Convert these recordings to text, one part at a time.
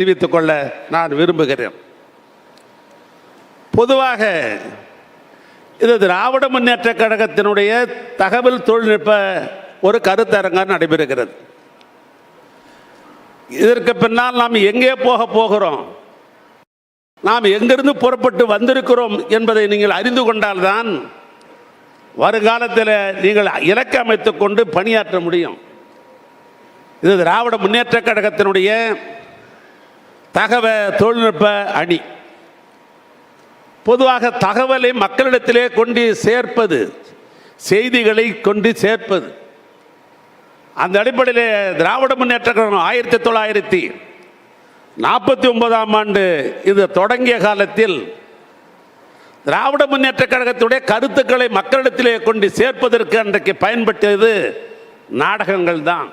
தெரிவித்துக் கொள்ள நான் விரும்புகிறேன். பொதுவாக இது திராவிட முன்னேற்ற கழகத்தினுடைய தகவல் தொழில்நுட்ப ஒரு கருத்தரங்கம் நடைபெறுகிறது. இதற்கு பின்னால் நாம் எங்கே போக போகிறோம்? நாம் எங்கிருந்து புறப்பட்டு வந்திருக்கிறோம் என்பதை நீங்கள் அறிந்து கொண்டால்தான் வருங்காலத்தில் நீங்கள் இலக்கு அமைத்துக் கொண்டு பணியாற்ற முடியும். இது திராவிட முன்னேற்ற கழகத்தினுடைய தகவ தொழில்நுட்ப அணி. பொதுவாக தகவலை மக்களிடத்திலே கொண்டு சேர்ப்பது செய்திகளை கொண்டு சேர்ப்பது. அந்த அடிப்படையில் திராவிட முன்னேற்ற கழகம் ஆயிரத்தி தொள்ளாயிரத்தி நாற்பத்தி ஒன்பதாம் ஆண்டு இது தொடங்கிய காலத்தில் திராவிட முன்னேற்ற கழகத்துடைய கருத்துக்களை மக்களிடத்திலே கொண்டு சேர்ப்பதற்கு அன்றைக்கு பயன்பட்டது நாடகங்கள் தான்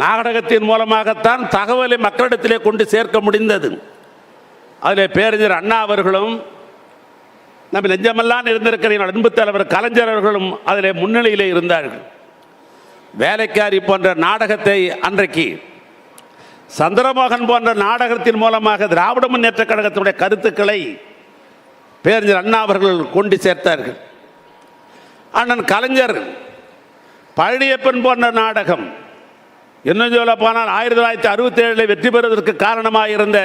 நாடகத்தின் மூலமாகத்தான் தகவலை மக்களிடத்திலே கொண்டு சேர்க்க முடிந்தது. அதில் பேரறிஞர் அண்ணா அவர்களும் நம்ம நெஞ்சமெல்லாம் இருந்திருக்கிற என்னோட அன்பு தலைவர் கலைஞர் அவர்களும் அதில் முன்னிலையிலே இருந்தார்கள். வேலைக்காரி போன்ற நாடகத்தை அன்றைக்கு சந்திரமோகன் போன்ற நாடகத்தின் மூலமாக திராவிட முன்னேற்ற கழகத்தினுடைய கருத்துக்களை பேரறிஞர் அண்ணா அவர்கள் கொண்டு சேர்த்தார்கள். அண்ணன் கலைஞர் பழனியப்பன் போன்ற நாடகம் இன்னும் சொல்ல போனால் ஆயிரத்தி தொள்ளாயிரத்தி அறுபத்தி ஏழில் வெற்றி பெறுவதற்கு காரணமாக இருந்த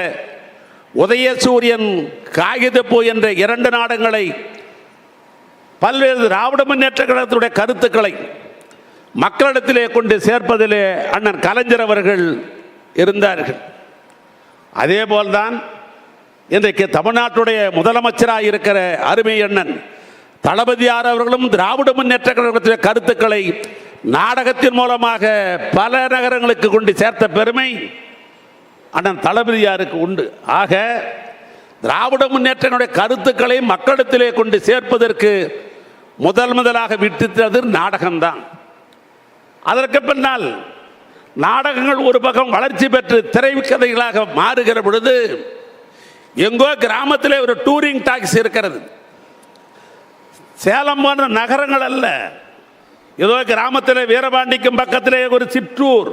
உதயசூரியன் காகிதப்பூ என்ற இரண்டு நாடங்களை பல்வேறு திராவிட முன்னேற்ற கழகத்துடைய கருத்துக்களை மக்களிடத்திலே கொண்டு சேர்ப்பதிலே அண்ணன் கலைஞர் அவர்கள் இருந்தார்கள். அதே போல்தான் இன்றைக்கு தமிழ்நாட்டுடைய முதலமைச்சராக இருக்கிற அருமை அண்ணன் தளபதியார் அவர்களும் திராவிட முன்னேற்ற கழகத்துடைய கருத்துக்களை நாடகத்தின் மூலமாக பல நகரங்களுக்கு கொண்டு சேர்த்த பெருமை அண்ணன் தளபதியாருக்கு உண்டு. ஆக திராவிட முன்னேற்றங்களுடைய கருத்துக்களை மக்களிடத்திலே கொண்டு சேர்ப்பதற்கு முதல் முதலாக விட்டுத்தது நாடகம்தான். அதற்கு பின்னால் நாடகங்கள் ஒரு பக்கம் வளர்ச்சி பெற்று திரைக்கதைகளாக மாறுகிற பொழுது எங்கோ கிராமத்தில் ஒரு டூரிங் டாக்ஸி இருக்கிறது. சேலம் போன்ற நகரங்கள் அல்ல ஏதோ கிராமத்தில் வீரபாண்டிக்கும் பக்கத்திலே ஒரு சிற்றூர்.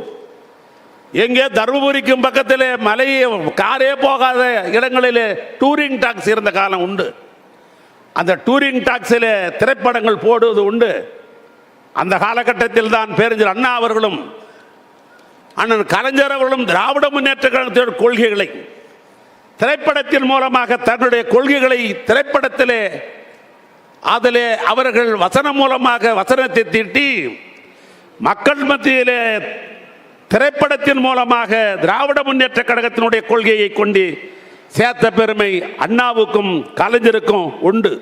எங்கே தருமபுரிக்கும் பக்கத்திலே மலையே காரே போகாத இடங்களிலே டூரிங் டாக்ஸ் இருந்த காலம் உண்டு. அந்த டூரிங் டாக்ஸில் திரைப்படங்கள் போடுவது உண்டு. அந்த காலகட்டத்தில் தான் பேரஞ்சர் அண்ணா அவர்களும் அண்ணன் கலைஞர் அவர்களும் திராவிட முன்னேற்ற கழகத்தின் கொள்கைகளை திரைப்படத்தின் மூலமாக தன்னுடைய கொள்கைகளை திரைப்படத்திலே அதிலே அவர்கள் வசனம் மூலமாக வசனத்தை தீட்டி மக்கள் மத்தியிலே திரைப்படத்தின் மூலமாக திராவிட முன்னேற்ற கழகத்தினுடைய கொள்கையை கொண்டு சேர்த்த பெருமை அண்ணாவுக்கும் கலைஞருக்கும் உண்டு.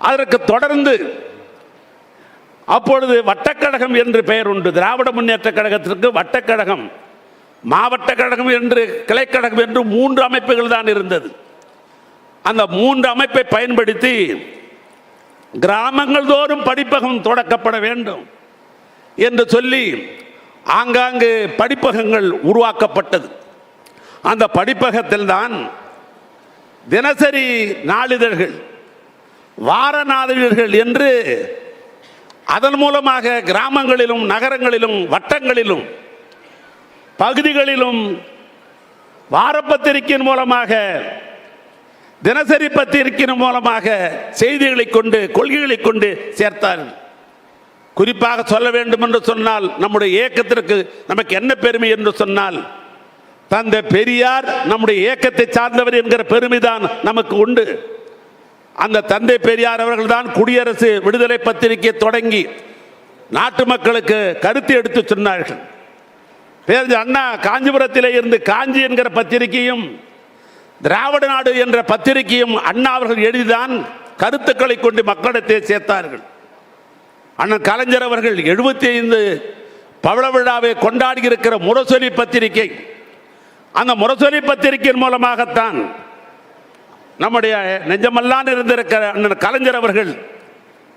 அதற்கு தொடர்ந்து அப்பொழுது வட்டக்கழகம் என்று பெயர் உண்டு. திராவிட முன்னேற்ற கழகத்திற்கு வட்டக்கழகம் மாவட்ட கழகம் என்று கிளைக்கழகம் என்று மூன்று அமைப்புகள் தான் இருந்தது. அந்த மூன்று அமைப்பை பயன்படுத்தி கிராமங்கள் தோறும் படிப்பகம் தொடக்கப்பட வேண்டும் என்று சொல்லி ஆங்காங்கு படிப்பகங்கள் உருவாக்கப்பட்டது. அந்த படிப்பகத்தில் தான் தினசரி நாளிதழ்கள் வார நாளிதழ்கள் என்று அதன் மூலமாக கிராமங்களிலும் நகரங்களிலும் வட்டங்களிலும் பகுதிகளிலும் வாரப்பத்திரிகையின் மூலமாக தினசரி பத்திரிகையின் மூலமாக செய்திகளை கொண்டு கொள்கைகளை கொண்டு சேர்த்தார்கள். குறிப்பாக சொல்ல வேண்டும் என்று சொன்னால் நம்முடைய இயக்கத்திற்கு நமக்கு என்ன பெருமை என்று சொன்னால் தந்த பெரியார் நம்முடைய இயக்கத்தை சார்ந்தவர் என்கிற பெருமைதான் நமக்கு உண்டு. அந்த தந்தை பெரியார் அவர்கள் தான் குடியரசு விடுதலை பத்திரிகை தொடங்கி நாட்டு மக்களுக்கு கருத்து எடுத்து சொன்னார்கள். பேரஞ்ச அண்ணா காஞ்சிபுரத்தில் இருந்து காஞ்சி என்கிற பத்திரிகையும் திராவிட நாடு என்ற பத்திரிகையும் அண்ணா அவர்கள் எழுதிதான் கருத்துக்களை கொண்டு மக்களிடத்தை சேர்த்தார்கள். அண்ணன் கலைஞர் அவர்கள் எழுபத்தி ஐந்து பவள விழாவை கொண்டாடி இருக்கிற முரசொலி பத்திரிகை. அந்த முரசொலி பத்திரிகையின் மூலமாகத்தான் நம்முடைய நெஞ்சமெல்லாம் இருந்திருக்கிற அண்ணன் கலைஞர் அவர்கள்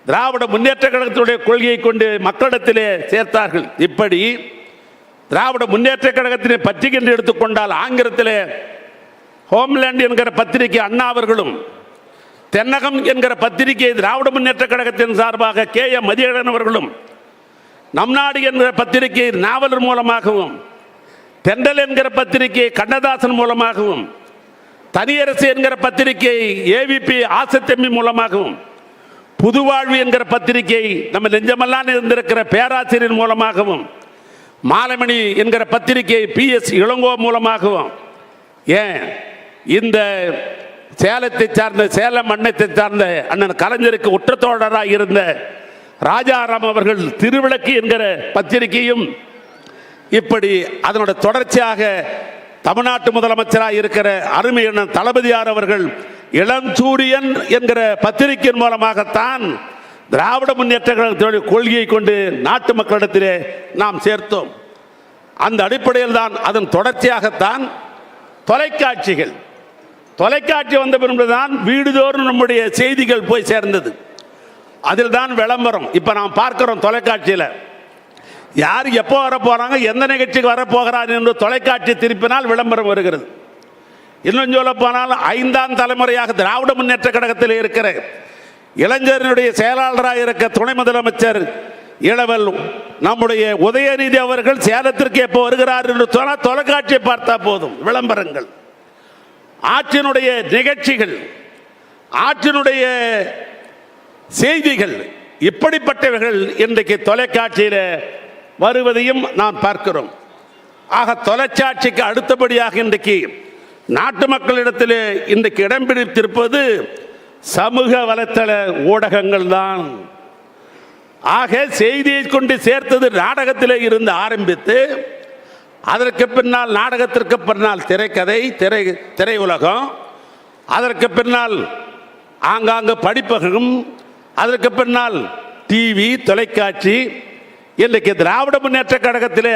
திராவிட முன்னேற்ற கழகத்தினுடைய கொள்கையை கொண்டு மக்களிடத்திலே சேர்த்தார்கள். இப்படி திராவிட முன்னேற்ற கழகத்தினை பற்றி என்று எடுத்துக்கொண்டால் ஆங்கிலத்திலே ஹோம்லேண்ட் என்கிற பத்திரிகை அண்ணா அவர்களும் தென்னகம் என்கிற பத்திரிகை திராவிட முன்னேற்ற கழகத்தின் சார்பாக கே எம் மதியழகன் அவர்களும் நம் நாடு என்கிற பத்திரிகை நாவலர் மூலமாகவும் தென்றல் என்கிற பத்திரிகை கண்ணதாசன் மூலமாகவும் தனியரசு என்கிற பத்திரிகை ஏவிபி ஆசத்தெம்மி மூலமாகவும் புதுவாழ்வு என்கிற பத்திரிகை நம்ம நெஞ்சமெல்லாம் இருந்திருக்கிற பேராசிரியர் மூலமாகவும் மாலமணி என்கிற பத்திரிகை பி எஸ் இளங்கோ மூலமாகவும் ஏன் இந்த சேலத்தை சார்ந்த சேலம் மண்ணத்தை சார்ந்த அண்ணன் கலைஞருக்கு உற்றத்தோழராக இருந்த ராஜாராம் அவர்கள் திருவிளக்கு என்கிற பத்திரிகையும் இப்படி அதனோட தொடர்ச்சியாக தமிழ்நாட்டு முதலமைச்சராக இருக்கிற அருமை அண்ணன் தளபதியார் அவர்கள் இளஞ்சூரியன் என்கிற பத்திரிகையின் மூலமாகத்தான் திராவிட முன்னேற்ற கழகத்தினுடைய கொள்கையை கொண்டு நாட்டு மக்களிடத்திலே நாம் சேர்த்தோம். அந்த அடிப்படையில் தான் அதன் தொடர்ச்சியாகத்தான் தொலைக்காட்சிகள் தொலைக்காட்சி வந்த பின்புதான் வீடுதோறும் நம்முடைய செய்திகள் போய் சேர்ந்தது. அதில் தான் விளம்பரம். இப்போ நாம் பார்க்குறோம் தொலைக்காட்சியில். யார் எப்போ வர போகிறாங்க எந்த நிகழ்ச்சிக்கு வரப்போகிறார் என்று தொலைக்காட்சி திருப்பினால் விளம்பரம் வருகிறது. இன்னும் சொல்ல போனால் ஐந்தாம் தலைமுறையாக திராவிட முன்னேற்ற கழகத்தில் இருக்கிற இளைஞரனுடைய செயலாளராக இருக்க துணை முதலமைச்சர் இளவல் நம்முடைய உதயநிதி அவர்கள் சேலத்திற்கு எப்போ வருகிறார் என்று சொன்னால் தொலைக்காட்சியை பார்த்தா போதும் விளம்பரங்கள். ஆற்றினுடைய நிகழ்ச்சிகள் ஆற்றினுடைய செய்திகள் இப்படிப்பட்டவைகள் இன்றைக்கு தொலைக்காட்சியில் வருவதையும் நாம் பார்க்கிறோம். ஆக தொலைக்காட்சிக்கு அடுத்தபடியாக இன்றைக்கு நாட்டு மக்களிடத்தில் இன்றைக்கு இடம் பிடித்திருப்பது சமூக வலைத்தள ஊடகங்கள் தான். ஆக செய்தியை கொண்டு சேர்த்தது நாடகத்திலே இருந்து ஆரம்பித்து அதற்கு பின்னால் நாடகத்திற்கு பின்னால் திரைக்கதை திரை திரையுலகம் அதற்கு பின்னால் ஆங்காங்கு படிப்பகம் அதற்கு பின்னால் டிவி தொலைக்காட்சி இன்றைக்கு திராவிட முன்னேற்ற கழகத்திலே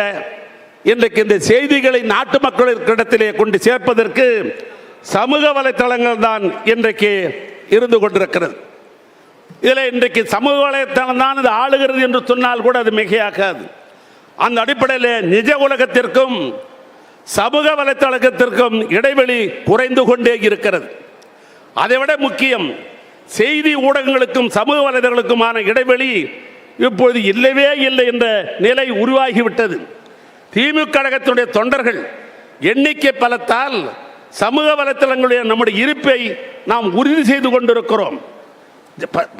இன்றைக்கு இந்த செய்திகளை நாட்டு மக்களிடத்திலே கொண்டு சேர்ப்பதற்கு சமூக வலைத்தளங்கள் தான் இன்றைக்கு இருந்து கொண்டிருக்கிறது. இதில் இன்றைக்கு சமூக வலைத்தளம் தான் இது ஆளுகிறது என்று சொன்னால் கூட அது மிகையாகாது. அந்த அடிப்படையில் நிஜ உலகத்திற்கும் சமூக வலைத்தளத்திற்கும் இடைவெளி குறைந்து கொண்டே இருக்கிறது. அதைவிட முக்கியம் செய்தி ஊடகங்களுக்கும் சமூக வலைதளங்களுக்குமான இடைவெளி இப்பொழுது இல்லவே இல்லை என்ற நிலை உருவாகிவிட்டது. திமுக கழகத்தினுடைய தொண்டர்கள் எண்ணிக்கை பலத்தால் சமூக வலைத்தளங்களுடைய நம்முடைய இருப்பை நாம் உறுதி செய்து கொண்டிருக்கிறோம்.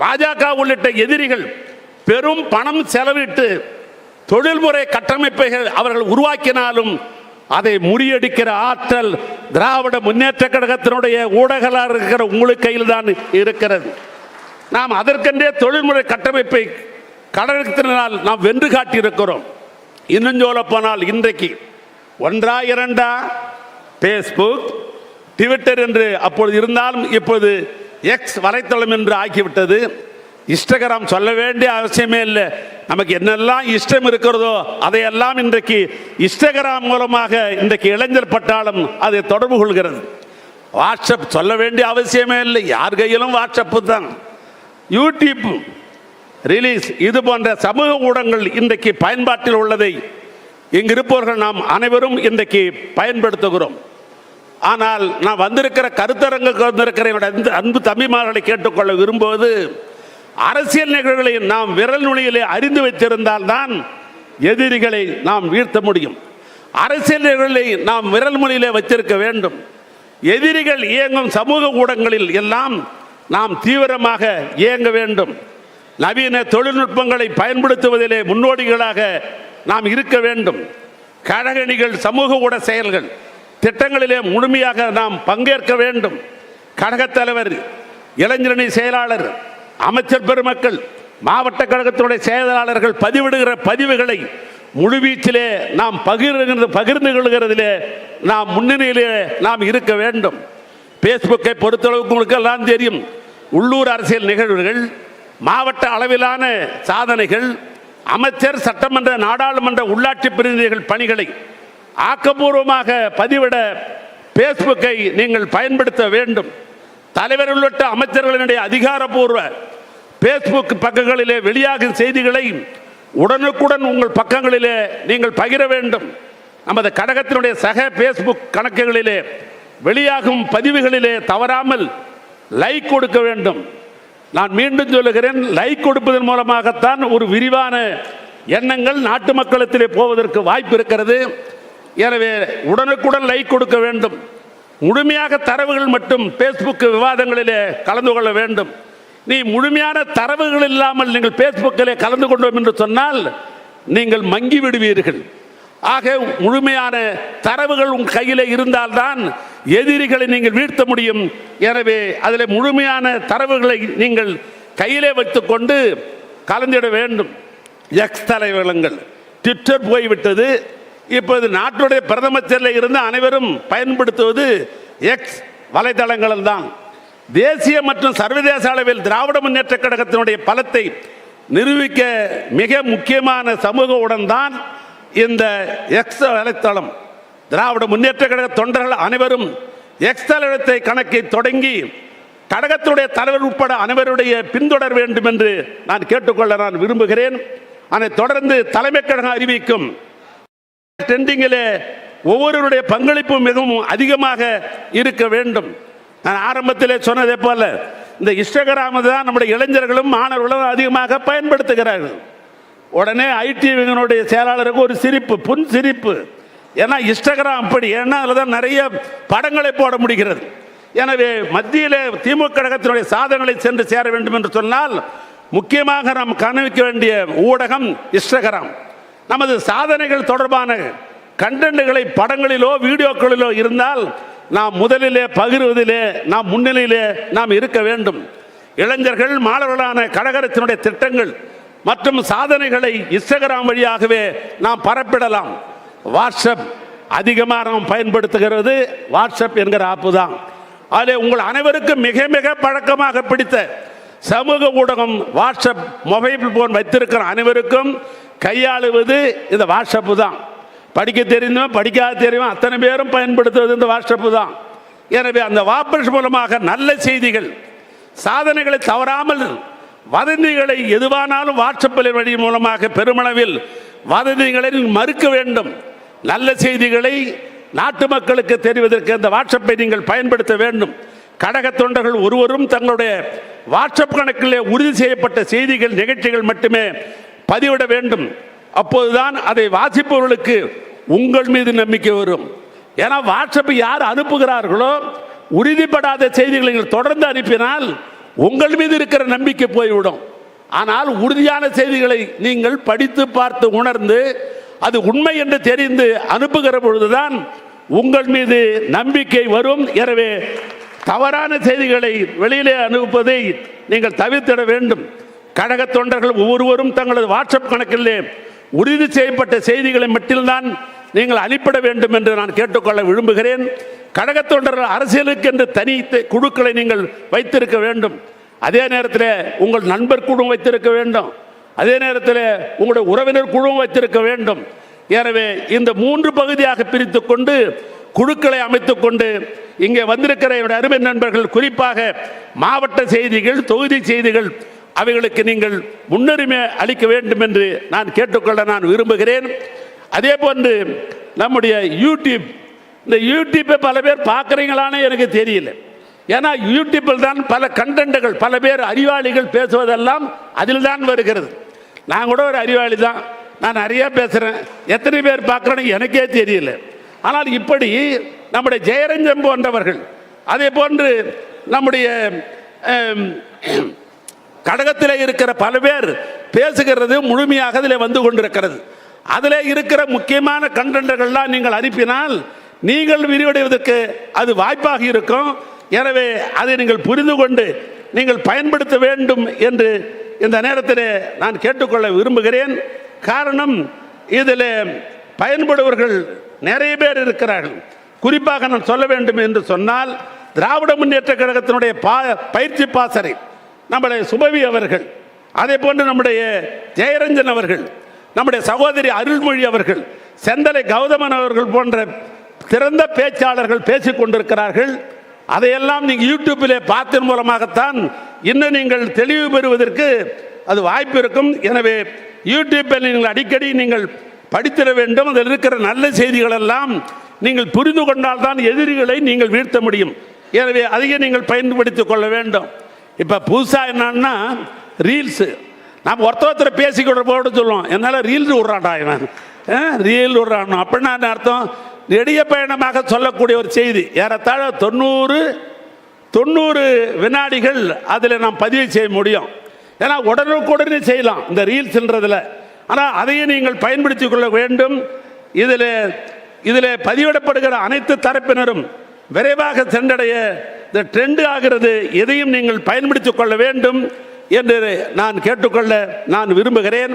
பாஜக உள்ளிட்ட எதிரிகள் பெரும் பணம் செலவிட்டு தொழில்முறை கட்டமைப்புகள் அவர்கள் உருவாக்கினாலும் அதை முறியடிக்கிற ஆற்றல் திராவிட முன்னேற்ற கழகத்தினுடைய ஊடகலாக இருக்கிற உங்களுக்கு கையில் தான் இருக்கிறது. நாம் அதற்கென்றே தொழில்முறை கட்டமைப்பை கடகத்தினால் நாம் வென்று காட்டியிருக்கிறோம். இன்னும் சொல்ல போனால் இன்றைக்கு ஒன்றா இரண்டா ஃபேஸ்புக் ட்விட்டர் என்று அப்பொழுது இருந்தாலும் இப்பொழுது எக்ஸ் வலைத்தளம் என்று ஆக்கிவிட்டது இஷ்டகரம் சொல்ல வேண்டிய அவசியமே இல்லை. நமக்கு என்னெல்லாம் இஷ்டம் இருக்கிறதோ அதையெல்லாம் இன்றைக்கு இன்ஸ்டாகிராம் மூலமாக இன்றைக்கு இளைஞர் பட்டாளம் அதை தொடர்பு கொள்கிறது. வாட்ஸ்அப் சொல்ல வேண்டிய அவசியமே இல்லை. யார் கையிலும் வாட்ஸ்அப்பு தான். யூடியூப் ரிலீஸ் இது போன்ற சமூக ஊடகங்கள் இன்றைக்கு பயன்பாட்டில் உள்ளதை இங்கு இருப்பவர்கள் நாம் அனைவரும் இன்றைக்கு பயன்படுத்துகிறோம். ஆனால் நான் வந்திருக்கிற கருத்தரங்குக்கு வந்திருக்கிற என்னோட அன்பு தம்பிமார்களை கேட்டுக்கொள்ள விரும்புவது அரசியல் நிகழ்வுகளை நாம் விரல் நுனியிலே அறிந்து வைத்திருந்தால்தான் எதிரிகளை நாம் வீழ்த்த முடியும். அரசியல் நிகழ்வுகளை நாம் விரல் மொழியிலே வச்சிருக்க வேண்டும். எதிரிகள் இயங்கும் சமூக ஊடகங்களில் எல்லாம் நாம் தீவிரமாக இயங்க வேண்டும். நவீன தொழில்நுட்பங்களை பயன்படுத்துவதிலே முன்னோடிகளாக நாம் இருக்க வேண்டும். கழகணிகள் சமூக ஊட செயல்கள் திட்டங்களிலே முழுமையாக நாம் பங்கேற்க வேண்டும். கழகத் தலைவர் இளைஞரணி செயலாளர் அமைச்சர் பெருமக்கள் மாவட்ட கழகத்தினுடைய செயலாளர்கள் பதிவிடுகிற பதிவுகளை முழுவீச்சிலே நாம் பகிர்ந்து பகிர்ந்து கொள்கிறதிலே நாம் முன்னணியிலே நாம் இருக்க வேண்டும். ஃபேஸ்புக்கை பொறுத்தளவுக்கு உங்களுக்கு எல்லாம் தெரியும். உள்ளூர் அரசியல் நிகழ்வுகள் மாவட்ட அளவிலான சாதனைகள் அமைச்சர் சட்டமன்ற நாடாளுமன்ற உள்ளாட்சி பிரதிநிதிகள் பணிகளை ஆக்கப்பூர்வமாக பதிவிட ஃபேஸ்புக்கை நீங்கள் பயன்படுத்த வேண்டும். தலைவர் உள்ளிட்ட அமைச்சர்களினுடைய அதிகாரப்பூர்வ ஃபேஸ்புக் பக்கங்களிலே வெளியாகும் செய்திகளை உடனுக்குடன் உங்கள் பக்கங்களிலே நீங்கள் பகிர வேண்டும். நமது கழகத்தினுடைய சக ஃபேஸ்புக் கணக்குகளிலே வெளியாகும் பதிவுகளிலே தவறாமல் லைக் கொடுக்க வேண்டும். நான் மீண்டும் சொல்லுகிறேன் லைக் கொடுப்பதன் மூலமாகத்தான் ஒரு விரிவான எண்ணங்கள் நாட்டு மக்களத்திலே போவதற்கு வாய்ப்பு இருக்கிறது. எனவே உடனுக்குடன் லைக் கொடுக்க வேண்டும். முழுமையாக தரவுகள் மட்டும் ஃபேஸ்புக் விவாதங்களிலே கலந்து கொள்ள வேண்டும். நீ முழுமையான தரவுகள் இல்லாமல் நீங்கள் ஃபேஸ்புக்கிலே கலந்து கொண்டோம் என்று சொன்னால் நீங்கள் மங்கி விடுவீர்கள். ஆக முழுமையான தரவுகள் உங்கள் கையில் இருந்தால்தான் எதிரிகளை நீங்கள் வீழ்த்த முடியும். எனவே அதில் முழுமையான தரவுகளை நீங்கள் கையிலே வைத்துக்கொண்டு கலந்திட வேண்டும். எக்ஸ் தலைவலங்கள் ட்விட்டர் போய்விட்டது. இப்போது நாட்டுடைய பிரதமத்தில் இருந்து அனைவரும் பயன்படுத்துவது எக்ஸ் வலைதளங்கள் தான். தேசிய மற்றும் சர்வதேச அளவில் திராவிட முன்னேற்ற கழகத்தினுடைய பலத்தை நிரூபிக்க மிக முக்கியமான சமூக உடன்தான் இந்த எக்ஸ் வலைத்தளம். திராவிட முன்னேற்ற கழக தொண்டர்கள் அனைவரும் எக்ஸ் தளத்தை கணக்கை தொடங்கி கழகத்துடைய தலைவர் உட்பட அனைவருடைய பின்தொடர வேண்டும் என்று நான் கேட்டுக்கொள்ள நான் விரும்புகிறேன். அதை தொடர்ந்து தலைமை கழகம் அறிவிக்கும் ட்ரெண்டிங்கிலே ஒவ்வொருவருடைய பங்களிப்பும் மிகவும் அதிகமாக இருக்க வேண்டும். நான் ஆரம்பத்திலே சொன்னதை போல இந்த இன்ஸ்டாகிராம் தான் நம்முடைய இளைஞர்களும் மாணவர்களும் அதிகமாக பயன்படுத்துகிறார்கள். உடனே ஐடிவினுடைய செயலாளருக்கு ஒரு சிரிப்பு புன் சிரிப்பு. ஏன்னா இன்ஸ்டாகிராம் அப்படி ஏன்னா அதில் தான் நிறைய படங்களை போட முடிகிறது. எனவே மத்தியில் திமுக கழகத்தினுடைய சாதனைகளை சென்று சேர வேண்டும் என்று சொன்னால் முக்கியமாக நாம் கவனிக்க வேண்டிய ஊடகம் இன்ஸ்டாகிராம். நமது சாதனைகள் தொடர்பான கண்டென்ட்டுகளை படங்களிலோ வீடியோக்களிலோ இருந்தால் நாம் முதலிலே பகிர்வதிலே நாம் முன்னிலையிலே நாம் இருக்க வேண்டும். இளைஞர்கள் மாணவர்களான கழகத்தினுடைய திட்டங்கள் மற்றும் சாதனைகளை இன்ஸ்டாகிராம் வழியாகவே நாம் பரப்பிடலாம். வாட்ஸ்அப் அதிகமாக நாம் பயன்படுத்துகிறது. வாட்ஸ்அப் என்கிற ஆப்பு தான். அதில் உங்கள் அனைவருக்கும் மிக மிக பழக்கமாக பிடித்த சமூக ஊடகம் வாட்ஸ்அப் மொபைல் போன் வைத்திருக்கிற அனைவருக்கும் கையாளுவது இந்த வாட்ஸ்அப்பு தான். படிக்க தெரிந்தவன் படிக்காத தெரியும் அத்தனை பேரும் பயன்படுத்துவது இந்த வாட்ஸ்அப்பு தான். எனவே அந்த வாபஸ் மூலமாக நல்ல செய்திகள் சாதனைகளை தவறாமல் வதந்திகளை எதுவானாலும் வாட்ஸ்அப்பில் வழி மூலமாக பெருமளவில் வதந்திகளை மறுக்க வேண்டும். நல்ல செய்திகளை நாட்டு மக்களுக்கு தெரிவதற்கு அந்த வாட்ஸ்அப்பை நீங்கள் பயன்படுத்த வேண்டும். கழக தொண்டர்கள் ஒருவரும் தங்களுடைய வாட்ஸ்அப் கணக்கிலே உறுதி செய்யப்பட்ட செய்திகள் நிகழ்ச்சிகள் மட்டுமே பதிவிட வேண்டும். அப்போதுதான் அதை வாசிப்பவர்களுக்கு உங்கள் மீது நம்பிக்கை வரும். ஏன்னா வாட்ஸ்அப் யார் அனுப்புகிறார்களோ உறுதிப்படாத செய்திகளை நீங்கள் தொடர்ந்து அனுப்பினால் உங்கள் மீது இருக்கிற நம்பிக்கை போய்விடும். ஆனால் உறுதியான செய்திகளை நீங்கள் படித்து பார்த்து உணர்ந்து அது உண்மை என்று தெரிந்து அனுப்புகிற பொழுதுதான் உங்கள் மீது நம்பிக்கை வரும். எனவே தவறான செய்திகளை வெளியிலே அனுப்புவதை நீங்கள் தவிர்த்திட வேண்டும். கழக தொண்டர்கள் ஒவ்வொருவரும் தங்களது வாட்ஸ்அப் கணக்கிலே உறுதி செய்யப்பட்ட செய்திகளை மட்டும்தான் நீங்கள் அனுப்பிட வேண்டும் என்று நான் கேட்டுக்கொள்ள விரும்புகிறேன். கழக தொண்டர்கள் அரசியலுக்கு என்று தனி குழுக்களை நீங்கள் வைத்திருக்க வேண்டும். அதே நேரத்தில் உங்கள் நண்பர் குழுவும் வைத்திருக்க வேண்டும். அதே நேரத்தில் உங்களுடைய உறவினர் குழுவும் வைத்திருக்க வேண்டும். எனவே இந்த மூன்று பகுதியாக பிரித்து கொண்டு குழுக்களை அமைத்துக்கொண்டு இங்கே வந்திருக்கிற என்னுடைய அருமை நண்பர்கள் குறிப்பாக மாவட்ட செய்திகள் தொகுதி செய்திகள் அவைகளுக்கு நீங்கள் முன்னுரிமை அளிக்க வேண்டும் என்று நான் கேட்டுக்கொள்ள நான் விரும்புகிறேன். அதே போன்று நம்முடைய யூடியூப் இந்த யூடியூப்பை பல பேர் பார்க்குறீங்களான்னு எனக்கு தெரியல. ஏன்னா யூடியூப்பில் தான் பல கண்டென்ட்டுகள் பல பேர் அறிவாளிகள் பேசுவதெல்லாம் அதில் தான் வருகிறது. நான் கூட ஒரு அறிவாளி தான். நான் நிறைய பேசுகிறேன் எத்தனை பேர் பார்க்குறேன்னு எனக்கே தெரியல. ஆனால் இப்படி நம்முடைய ஜெயரஞ்சன் போன்றவர்கள் அதே போன்று நம்முடைய கடகத்தில் இருக்கிற பல பேர் பேசுகிறது முழுமையாக அதில் வந்து கொண்டிருக்கிறது. அதில் இருக்கிற முக்கியமான கண்டென்ட்டுகள்லாம் நீங்கள் அனுப்பினால் நீங்கள் விரிவடைவதற்கு அது வாய்ப்பாக இருக்கும். எனவே அதை நீங்கள் புரிந்து கொண்டு நீங்கள் பயன்படுத்த வேண்டும் என்று இந்த நேரத்தில் நான் கேட்டுக்கொள்ள விரும்புகிறேன். காரணம் இதில் பயன்படுவர்கள் நிறைய பேர் இருக்கிறார்கள். குறிப்பாக நான் சொல்ல வேண்டும் என்று சொன்னால் திராவிட முன்னேற்ற கழகத்தினுடைய பா பயிற்சி பாசறை நம்முடைய சுபவி அவர்கள் அதே போன்று நம்முடைய ஜெயரஞ்சன் அவர்கள் நம்முடைய சகோதரி அருள்மொழி அவர்கள் செந்தலை கௌதமன் அவர்கள் போன்ற சிறந்த பேச்சாளர்கள் பேசிக் கொண்டிருக்கிறார்கள். அதையெல்லாம் நீங்கள் யூடியூப்பிலே பார்த்தின் மூலமாகத்தான் இன்னும் நீங்கள் தெளிவு பெறுவதற்கு அது வாய்ப்பு இருக்கும். எனவே யூடியூப்பில் நீங்கள் அடிக்கடி நீங்கள் படித்திட வேண்டும். அதில் இருக்கிற நல்ல செய்திகளெல்லாம் நீங்கள் புரிந்து கொண்டால்தான் எதிரிகளை நீங்கள் வீழ்த்த முடியும். எனவே அதையே நீங்கள் பயன்படுத்திக் கொள்ள வேண்டும். இப்போ புதுசாக என்னன்னா ரீல்ஸு நம்ம ஒருத்தர் ஒருத்தர் பேசிக்கிற போட சொல்லுவோம். என்னால் ரீல்ஸ் விட்றான்டா இவன். ரீல் விட்றான். அப்படின்னா என்ன அர்த்தம்? நெடிய பயணமாக சொல்லக்கூடிய ஒரு செய்தி. ஏறத்தாழ தொண்ணூறு தொண்ணூறு வினாடிகள் அதில் நாம் பதிவு செய்ய முடியும். ஏன்னா உடனுக்குடனே செய்யலாம் இந்த ரீல்ஸ்ன்றதில் ஆனால் அதையும் நீங்கள் பயன்படுத்திக் கொள்ள வேண்டும். இதில் இதில் பதிவிடப்படுகிற அனைத்து தரப்பினரும் விரைவாக சென்றடைய இந்த ட்ரெண்ட் ஆகிறது எதையும் நீங்கள் பயன்படுத்திக் கொள்ள வேண்டும் என்று நான் கேட்டுக்கொள்ள நான் விரும்புகிறேன்.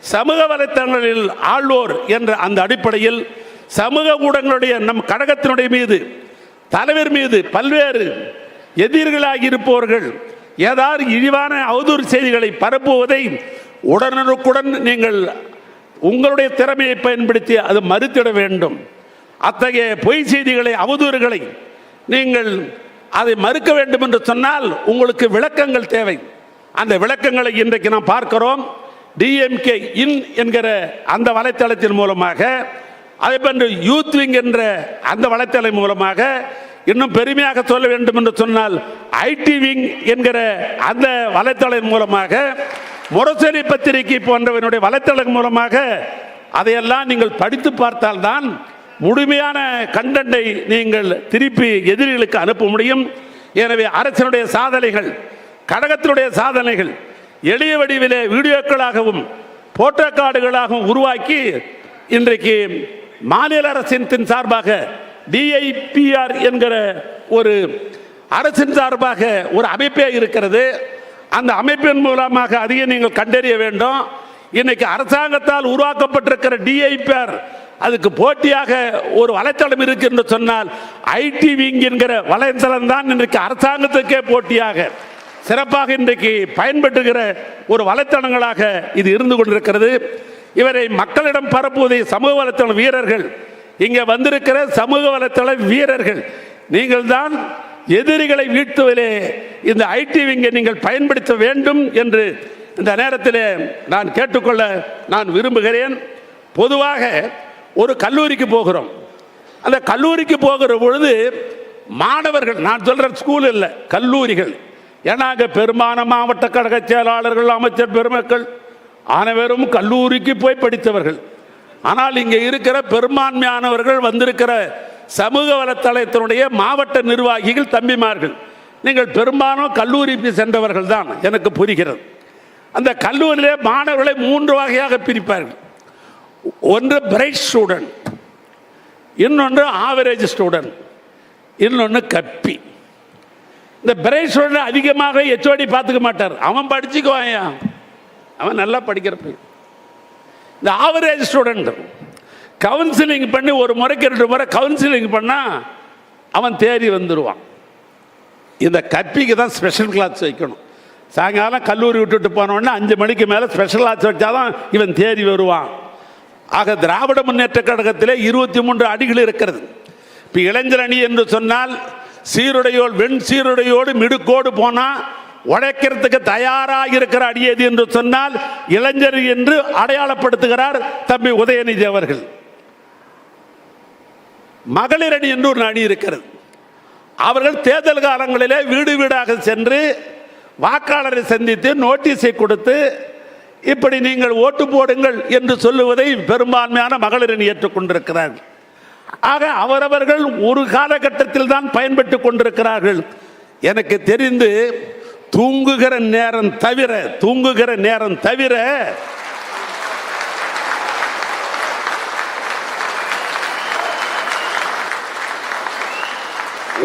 சமூக வலைத்தளங்களில் ஆள்வோர் என்ற அந்த அடிப்படையில் சமூக ஊடகங்களுடைய நம் கழகத்தினுடைய மீது தலைவர் மீது பல்வேறு எதிர்களாகி இருப்பவர்கள் ஏதாவது இழிவான அவதூறு செய்திகளை பரப்புவதை உடனுக்குடன் நீங்கள் உங்களுடைய திறமையை பயன்படுத்தி அது மறுத்திட வேண்டும். அத்தகைய பொய் செய்திகளை அவதூறுகளை நீங்கள் அதை மறுக்க வேண்டும் என்று சொன்னால் உங்களுக்கு விளக்கங்கள் தேவை. அந்த விளக்கங்களை இன்றைக்கு நாம் பார்க்கிறோம். டிஎம்கே இன் என்கிற அந்த வலைத்தளத்தின் மூலமாக அதே போன்று யூத் விங் என்ற அந்த வலைத்தளம் மூலமாக இன்னும் பெருமையாக சொல்ல வேண்டும் என்று சொன்னால் ஐடி விங் என்கிற அந்த வலைத்தளம் மூலமாக முரசொலி பத்திரிகை போன்றவனுடைய வலைத்தளம் மூலமாக அதையெல்லாம் நீங்கள் படித்து பார்த்தால்தான் முழுமையான கண்டென்ட்டை நீங்கள் திருப்பி எதிரிகளுக்கு அனுப்ப முடியும். எனவே அரசனுடைய சாதனைகள் கழகத்தினுடைய சாதனைகள் எளிய வடிவிலே வீடியோக்களாகவும் போட்டோ கார்டுகளாகவும் உருவாக்கி இன்றைக்கு மாநில அரசின் சார்பாக டிஐபிஆர் என்கிற ஒரு அரசின் சார்பாக ஒரு அமைப்பே இருக்கிறது. அந்த அமைப்பின் மூலமாக அதிகம் நீங்கள் கண்டறிய வேண்டும். இன்னைக்கு அரசாங்கத்தால் உருவாக்கப்பட்டிருக்கிற டிஐபிஆர் அதுக்கு போட்டியாக ஒரு வலைத்தளம் இருக்கு என்று சொன்னால் ஐடி விங் என்கிற வலைத்தளம் தான் இன்றைக்கு அரசாங்கத்துக்கே போட்டியாக. சிறப்பாக இன்றைக்கு பயன்பெற்றுகிற ஒரு வலைத்தளங்களாக இது இருந்து கொண்டிருக்கிறது. இவரை மக்களிடம் பரப்புவதை சமூக வலைத்தள வீரர்கள் இங்கே வந்திருக்கிற சமூக வலைத்தள வீரர்கள் நீங்கள் தான் எதிரிகளை வீழ்த்துவதிலே இந்த ஐடி விங்கை நீங்கள் பயன்படுத்த வேண்டும் என்று இந்த நேரத்தில் நான் கேட்டுக்கொள்ள நான் விரும்புகிறேன். பொதுவாக ஒரு கல்லூரிக்கு போகிறோம். அந்த கல்லூரிக்கு போகிற பொழுது மாணவர்கள் நான் சொல்கிற ஸ்கூல் இல்லை கல்லூரிகள். ஏன்னா அங்கே பெரும்பான மாவட்ட கழக செயலாளர்கள் அமைச்சர் பெருமக்கள் அனைவரும் கல்லூரிக்கு போய் படித்தவர்கள். ஆனால் இங்கே இருக்கிற பெரும்பான்மையானவர்கள் வந்திருக்கிற சமூக வலைத்தளத்தினுடைய மாவட்ட நிர்வாகிகள் தம்பிமார்கள். நீங்கள் பெரும்பாலும் கல்லூரிக்கு சென்றவர்கள் தான் எனக்கு புரிகிறது. அந்த கல்லூரியிலே மாணவர்களை மூன்று வகையாக பிரிப்பார்கள். ஒன்று பிரைட் ஸ்டூடெண்ட் இன்னொன்று ஆவரேஜ் ஸ்டூடெண்ட் இன்னொன்று கப்பி இந்த பிரைட் ஸ்டூடெண்ட் அதிகமாக எச்ஓடி பார்த்துக்க மாட்டார். அவன் படிச்சுக்குவான் அவன் நல்லா படிக்கிற பையன். இந்த ஆவரேஜ் ஸ்டூடெண்ட் கவுன்சிலிங் பண்ணி ஒரு முறைக்கு ரெண்டு முறை கவுன்சிலிங் பண்ணால் அவன் தேறி வந்துடுவான் இந்த கப்பிக்கு தான் ஸ்பெஷல் கிளாஸ் வைக்கணும். சாயங்காலம் கல்லூரி விட்டுட்டு போனோடனே அஞ்சு மணிக்கு மேலே ஸ்பெஷல் கிளாஸ் வச்சாதான் இவன் தேறி வருவான். ஆக திராவிட முன்னேற்ற கழகத்திலே இருபத்தி மூன்று அடிகள் இருக்கிறது. இப்போ இளைஞர் அணி என்று சொன்னால் சீருடையோடு வெண் சீருடையோடு மிடுக்கோடு போனால் உழைக்கிறதுக்கு தயாராக இருக்கிற அடி எது என்று சொன்னால் இளைஞர் என்று அடையாளப்படுத்துகிறார் தம்பி உதயநிதி அவர்கள். மகளிர் அணி என்று ஒரு அணி இருக்கிறது. அவர்கள் தேர்தல் காலங்களிலே வீடு வீடாக சென்று வாக்காளரை சந்தித்து நோட்டீஸை கொடுத்து இப்படி நீங்கள் ஓட்டு போடுங்கள் என்று சொல்லுவதை பெரும்பான்மையான மகளிரின் ஏற்றுக்கொண்டிருக்கிறார்கள். ஆக அவரவர்கள் ஒரு காலகட்டத்தில் தான் பயன்பட்டு கொண்டிருக்கிறார்கள். எனக்கு தெரிந்து தூங்குகிற நேரம் தவிர தூங்குகிற நேரம் தவிர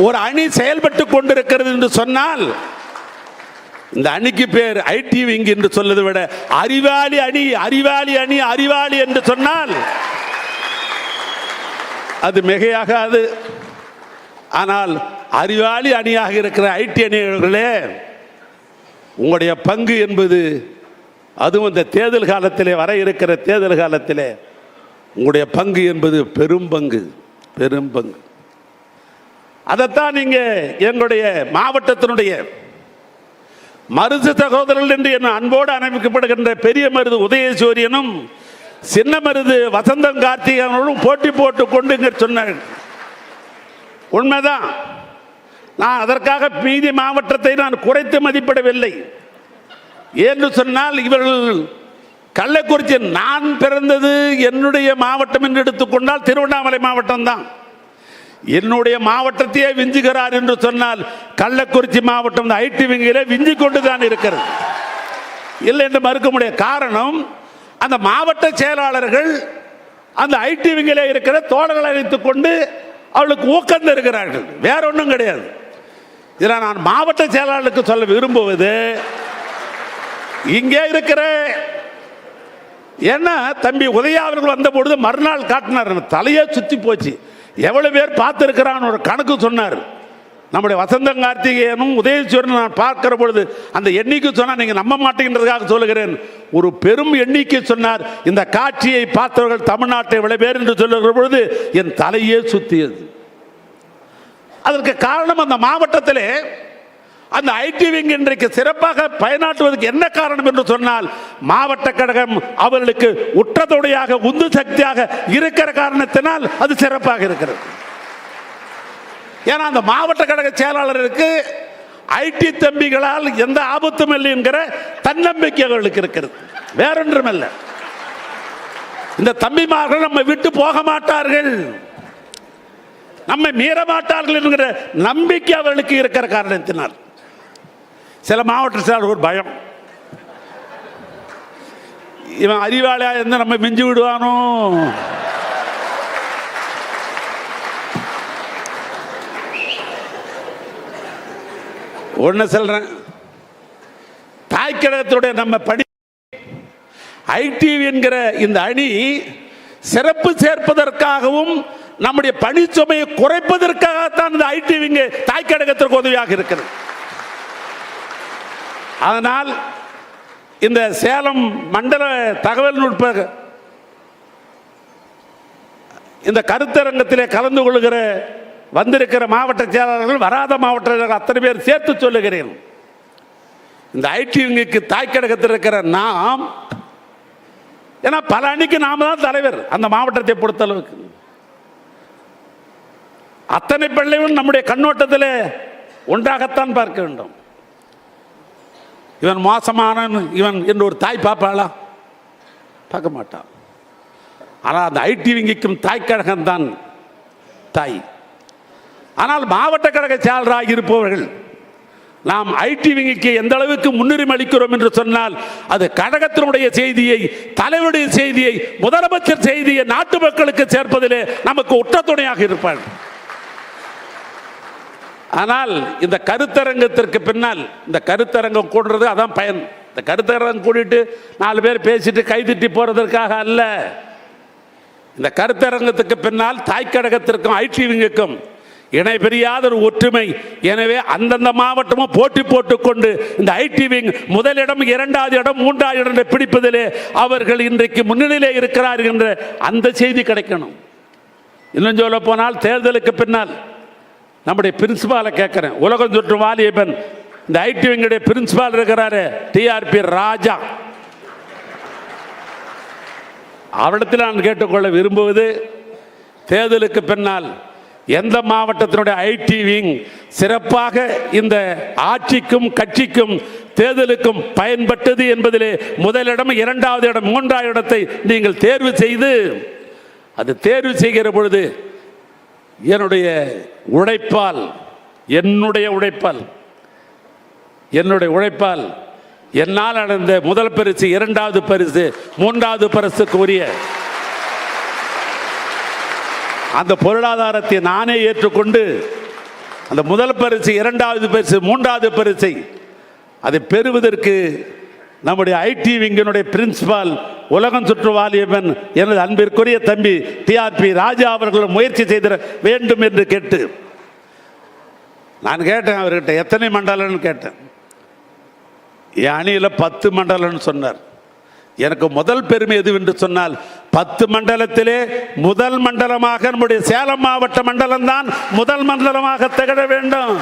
ஒரு அணி செயல்பட்டு கொண்டிருக்கிறது என்று சொன்னால் இந்த அணிக்கு பேர் ஐடி விங் என்று சொல்வதை விட அறிவாளி அணி அறிவாளி அணி அறிவாளி என்று சொன்னால் அது மிகையாகாது. ஆனால் அறிவாளி அணியாக இருக்கிற ஐடி அணிகளே உங்களுடைய பங்கு என்பது அதுவும் இந்த தேர்தல் காலத்திலே வர இருக்கிற தேர்தல் காலத்திலே உங்களுடைய பங்கு என்பது பெரும் பங்கு பெரும் பங்கு. அதைத்தான் நீங்கள் எங்களுடைய மாவட்டத்தினுடைய மருது சகோதரர்கள் என்று என் அன்போடு அனுப்பிக்கப்படுகின்ற பெரிய மருது உதயசூரியனும் சின்ன மருது வசந்தம் கார்த்திகனும் போட்டி போட்டு கொண்டு இங்கே சொன்னார்கள் உண்மைதான். நான் அதற்காக மீதி மாவட்டத்தை நான் குறைத்து மதிப்பிடவில்லை. என்று சொன்னால் இவர்கள் கள்ளக்குறிச்சி நான் பிறந்தது என்னுடைய மாவட்டம் என்று எடுத்துக்கொண்டால் திருவண்ணாமலை மாவட்டம்தான். என்னுடைய மாவட்டத்தையே விஞ்சுகிறார் என்று சொன்னால் கள்ளக்குறிச்சி மாவட்டம் ஐடி விங்கிலே விஞ்சு கொண்டு தான் இருக்கிறது. இல்லை என்று மறுக்க முடிய காரணம் அந்த மாவட்ட செயலாளர்கள் அந்த ஐடி விங்கிலே இருக்கிற தோழர்களை அழைத்துக் கொண்டு அவளுக்கு ஊக்கம் தருகிறார்கள். வேற ஒன்றும் கிடையாது. இதில் நான் மாவட்ட செயலாளருக்கு சொல்ல விரும்புவது இங்கே இருக்கிற ஏன்னா தம்பி உதயா அவர்கள் வந்த பொழுது மறுநாள் காட்டினார். தலையே சுற்றி போச்சு. எவ்வளவு பேர் பார்த்துருக்கிறான்னு ஒரு கணக்கு சொன்னார். நம்முடைய வசந்தம் கார்த்திகேயனும் உதயசூரன் நான் பார்க்கிற பொழுது அந்த எண்ணிக்கை சொன்னால் நீங்கள் நம்ப மாட்டேங்கிறதுக்காக சொல்லுகிறேன். ஒரு பெரும் எண்ணிக்கை சொன்னார். இந்த காட்சியை பார்த்தவர்கள் தமிழ்நாட்டை எவ்வளவு பேர் என்று சொல்லுகிற பொழுது என் தலையே சுத்தியது. அதற்கு காரணம் அந்த மாவட்டத்திலே அந்த ஐடி விங் இன்றைக்கு சிறப்பாக பயனாற்றுவதற்கு என்ன காரணம் என்று சொன்னால் மாவட்ட கழகம் அவர்களுக்கு உற்றதொடையாக உந்து சக்தியாக இருக்கிற காரணத்தினால் அது சிறப்பாக இருக்கிறது. ஏன்னா அந்த மாவட்ட கழக செயலாளருக்கு ஐடி தம்பிகளால் எந்த ஆபத்தும் இல்லை என்கிற தன்னம்பிக்கை அவர்களுக்கு இருக்கிறது. வேறொன்றும் இந்த தம்பிமார்கள் நம்ம விட்டு போக மாட்டார்கள். நம்மை மீற மாட்டார்கள் என்கிற நம்பிக்கை அவர்களுக்கு இருக்கிற காரணத்தினால். சில மாவட்ட செயலாளர் ஒரு பயம். இவன் அறிவாளியா இருந்தால் நம்ம மிஞ்சி விடுவானோ? ஒன்று சொல்றேன். தாய்க்கழகத்துடைய நம்ம பணி ஐடி என்கிற இந்த அணி சிறப்பு சேர்ப்பதற்காகவும் நம்முடைய பணிச்சுமையை குறைப்பதற்காகத்தான் இந்த ஐடி தாய்க்கழகத்திற்கு உதவியாக இருக்கிறது. அதனால் இந்த சேலம் மண்டல தகவல் நுட்ப இந்த கருத்தரங்கத்திலே கலந்து கொள்கிற வந்திருக்கிற மாவட்ட செயலாளர்கள் வராத மாவட்ட அத்தனை பேர் சேர்த்து சொல்லுகிறேன். இந்த ஐடி விங்குக்கு தாய்க்கழகத்தில் இருக்கிற நாம் ஏன்னா பல அணிக்கு நாம தான் தலைவர் அந்த மாவட்டத்தை பொறுத்தளவுக்கு. அத்தனை பிள்ளைகளும் நம்முடைய கண்ணோட்டத்தில் ஒன்றாகத்தான் பார்க்க வேண்டும். இவன் மோசமான இவன் என்று ஒரு தாய் பார்ப்பாளா? பார்க்க மாட்டான். ஆனால் அந்த ஐடி விங்கிக்கும் தாய்க்கழகம் தான் தாய். ஆனால் மாவட்ட கழக செயலராக இருப்பவர்கள் நாம் ஐடி விங்கிக்கு எந்த அளவுக்கு முன்னுரிமை அளிக்கிறோம் என்று சொன்னால் அது கழகத்தினுடைய செய்தியை தலைவருடைய செய்தியை முதலமைச்சர் செய்தியை நாட்டு மக்களுக்கு சேர்ப்பதிலே நமக்கு உற்ற துணையாக இருப்பார் ஆனால் இந்த கருத்தரங்கத்திற்கு பின்னால் இந்த கருத்தரங்கம் கூடுறது அதான் பயன். இந்த கருத்தரங்கம் கூட்டிட்டு நாலு பேர் பேசிட்டு கைதிட்டி போறதற்காக அல்ல. இந்த கருத்தரங்கத்துக்கு பின்னால் தாய்க்கழகத்திற்கும் ஐடி இணை பெரியாத ஒரு ஒற்றுமை. எனவே அந்தந்த மாவட்டமும் போட்டி போட்டுக்கொண்டு இந்த ஐடி விங் முதலிடம் இரண்டாவது இடம் மூன்றாவது இடம் பிடிப்பதிலே அவர்கள் இன்றைக்கு முன்னிலையில் இருக்கிறார்கள் என்ற அந்த செய்தி கிடைக்கணும். இன்னும் சொல்ல போனால் தேர்தலுக்கு பின்னால் நம்முடைய பிரின்சிபாலை கேட்குறேன். உலகம் சுற்று வாலிபன். இந்த ஐடி விங்குடைய பிரின்சிபால் இருக்கிறாரு. டிஆர்பி ராஜா. அவரிடத்தில் நான் கேட்டுக்கொள்ள விரும்புவது தேர்தலுக்கு பின்னால் எந்த மாவட்டத்தினுடைய ஐடி விங் சிறப்பாக இந்த ஆட்சிக்கும் கட்சிக்கும் தேர்தலுக்கும் பயன்பட்டது என்பதிலே முதலிடம் இரண்டாவது இடம் மூன்றாவது இடத்தை நீங்கள் தேர்வு செய்து அது தேர்வு செய்கிற பொழுது என்னுடைய உழைப்பால் என்னுடைய உழைப்பால் என்னுடைய உழைப்பால் என்னால் அடைந்த முதல் பரிசு இரண்டாவது பரிசு மூன்றாவது பரிசுக்கு உரிய அந்த பொருளாதாரத்தை நானே ஏற்றுக்கொண்டு அந்த முதல் பரிசு இரண்டாவது பரிசு மூன்றாவது பரிசை அதை பெறுவதற்கு நம்முடைய ஐடி விங்கினுடைய பிரின்சிபால் உலகம் சுற்றுவாலியவன் எனது அன்பிற்குரிய தம்பி டிஆர்பி ராஜா அவர்கள் முயற்சி செய்திட வேண்டும் என்று கேட்டு. நான் கேட்டேன் அவர்கிட்ட எத்தனை மண்டலம்னு கேட்டேன். என் அணியில் பத்து மண்டலம்னு சொன்னார். எனக்கு முதல் பெருமை எதுவென்று சொன்னால் பத்து மண்டலத்திலே முதல் மண்டலமாக நம்முடைய சேலம் மாவட்ட மண்டலம் தான் முதல் மண்டலமாக திகழ வேண்டும்.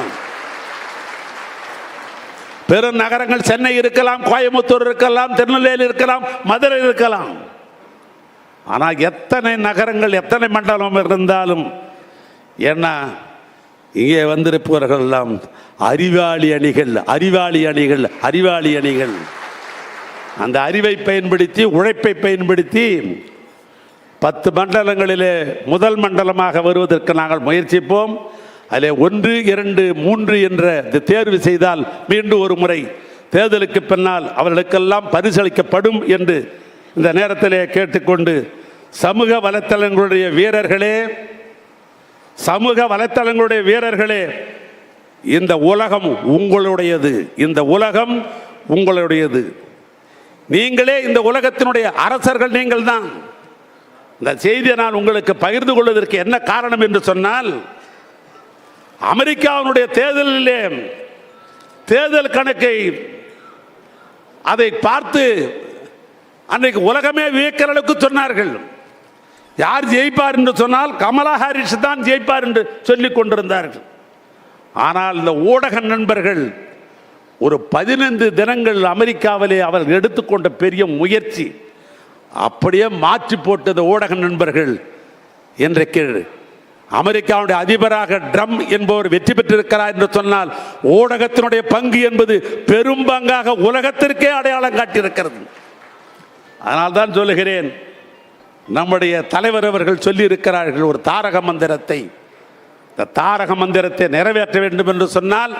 பெரும் நகரங்கள் சென்னை இருக்கலாம் கோயம்புத்தூர் இருக்கலாம் திருநெல்வேலி இருக்கலாம் மதுரை இருக்கலாம். ஆனால் எத்தனை நகரங்கள் எத்தனை மண்டலம் இருந்தாலும் என்ன இங்கே வந்திருப்பவர்கள் எல்லாம் அறிவாளி அணிகள் அறிவாளி அணிகள் அறிவாளி அணிகள். அந்த அறிவை பயன்படுத்தி உழைப்பை பயன்படுத்தி பத்து மண்டலங்களிலே முதல் மண்டலமாக வருவதற்கு நாங்கள் முயற்சிப்போம். அதில் ஒன்று இரண்டு மூன்று என்ற தேர்வு செய்தால் மீண்டும் ஒரு முறை தேர்தலுக்கு பின்னால் அவர்களுக்கெல்லாம் பரிசளிக்கப்படும் என்று இந்த நேரத்திலே கேட்டுக்கொண்டு சமூக வலைத்தளங்களுடைய வீரர்களே சமூக வலைத்தளங்களுடைய வீரர்களே இந்த உலகம் உங்களுடையது. இந்த உலகம் உங்களுடையது. நீங்களே இந்த உலகத்தினுடைய அரசர்கள் நீங்கள் தான் இந்த செய்தியை நான் உங்களுக்கு பகிர்ந்து கொள்வதற்கு என்ன காரணம் என்று சொன்னால் அமெரிக்காவினுடைய தேர்தலிலே தேர்தல் கணக்கை அதை பார்த்து அன்றைக்கு உலகமே வியக்கிற அளவுக்கு சொன்னார்கள். யார் ஜெயிப்பார் என்று சொன்னால் கமலா ஹாரிஸ் தான் ஜெயிப்பார் என்று சொல்லிக் கொண்டிருந்தார்கள். ஆனால் இந்த ஊடக நண்பர்கள் ஒரு பதினைந்து தினங்கள் அமெரிக்காவிலே அவர் எடுத்துக்கொண்ட பெரிய முயற்சி அப்படியே மாற்றி போட்டது ஊடக நண்பர்கள். இன்றைக்கு அமெரிக்காவுடைய அதிபராக ட்ரம் என்பவர் வெற்றி பெற்றிருக்கிறார் என்று சொன்னால் ஊடகத்தினுடைய பங்கு என்பது பெரும் பங்காக உலகத்திற்கே அடையாளம் காட்டியிருக்கிறது. அதனால்தான் சொல்லுகிறேன் நம்முடைய தலைவர் அவர்கள் சொல்லியிருக்கிறார்கள் ஒரு தாரக மந்திரத்தை. இந்த தாரக மந்திரத்தை நிறைவேற்ற வேண்டும் என்று சொன்னால்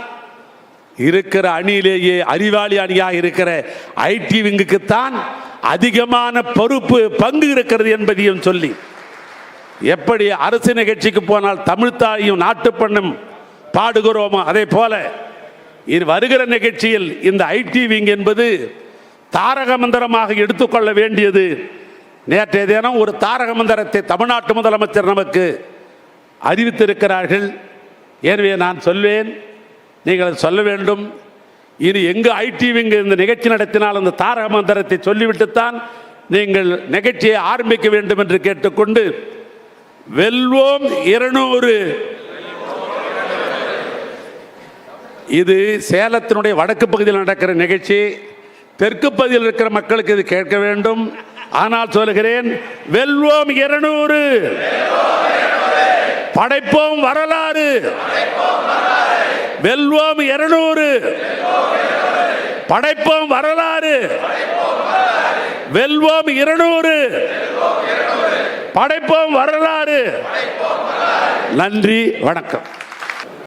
இருக்கிற அணியிலேயே அறிவாளி அணியாக இருக்கிற ஐடி விங்குக்குத்தான் அதிகமான பொறுப்பு பங்கு இருக்கிறது என்பதையும் சொல்லி எப்படி அரசு நிகழ்ச்சிக்கு போனால் தமிழ்த்தாயும் நாட்டுப்பண்ணும் பாடுகிறோமோ அதே போல இது வருகிற நிகழ்ச்சியில் இந்த ஐடி விங் என்பது தாரக மந்திரமாக எடுத்துக்கொள்ள வேண்டியது. நேற்றைய தினம் ஒரு தாரக மந்திரத்தை தமிழ்நாட்டு முதலமைச்சர் நமக்கு அறிவித்திருக்கிறார்கள். எனவே நான் சொல்வேன் நீங்கள் சொல்ல வேண்டும். இனி எங்கு ஐடி விங் இந்த நிகழ்ச்சி நடத்தினால் அந்த தாரக மந்திரத்தை சொல்லிவிட்டுத்தான் நீங்கள் நிகழ்ச்சியை ஆரம்பிக்க வேண்டும் என்று கேட்டுக்கொண்டு வெல்வோம் இருநூறு. இது சேலத்தினுடைய வடக்கு பகுதியில் நடக்கிற நிகழ்ச்சி. தெற்கு பகுதியில் இருக்கிற மக்களுக்கு இது கேட்க வேண்டும். ஆனால் சொல்கிறேன் வெல்வோம் இருநூறு. படைப்போம் வரலாறு. வெல்வோம் இருநூறு. படைப்போம் வரலாறு. வெல்வோம் இருநூறு. படைப்போம் வரலாறு. நன்றி வணக்கம்.